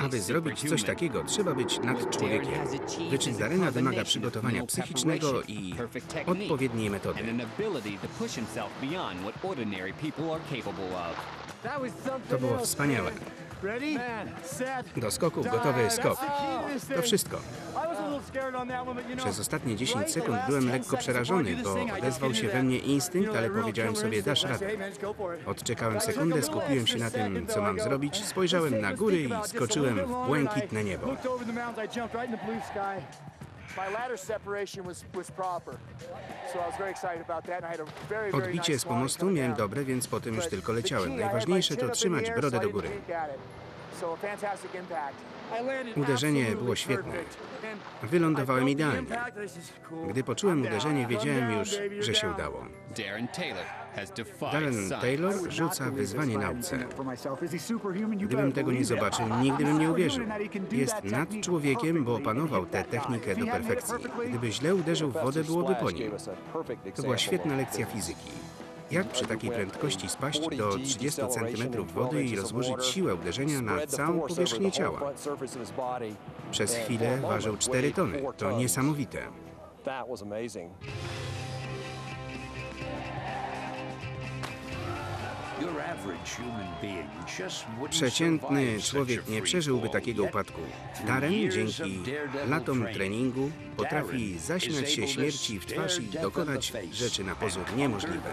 Aby zrobić coś takiego, trzeba być nad człowiekiem. Wyczyn Darena wymaga przygotowania psychicznego i odpowiedniej metody. To było wspaniałe. Do skoków gotowy skok. To wszystko. Przez ostatnie 10 sekund byłem lekko przerażony, bo odezwał się we mnie instynkt, ale powiedziałem sobie, dasz radę. Odczekałem sekundę, skupiłem się na tym, co mam zrobić, spojrzałem na góry i skoczyłem w błękitne niebo. Odbicie z pomostu miałem dobre, więc potem już tylko leciałem. Najważniejsze to trzymać brodę do góry. Uderzenie było świetne. Wylądowałem idealnie. Gdy poczułem uderzenie, wiedziałem już, że się udało. Darren Taylor rzuca wyzwanie nauce. Gdybym tego nie zobaczył, nigdy bym nie uwierzył. Jest nad człowiekiem, bo opanował tę technikę do perfekcji. Gdyby źle uderzył w wodę, byłoby po nim. To była świetna lekcja fizyki. Jak przy takiej prędkości spaść do 30 cm wody i rozłożyć siłę uderzenia na całą powierzchnię ciała? Przez chwilę ważył 4 tony. To niesamowite. Przeciętny człowiek nie przeżyłby takiego upadku. Darren dzięki latom treningu potrafi zaśmiać się śmierci w twarz i dokonać rzeczy na pozór niemożliwej.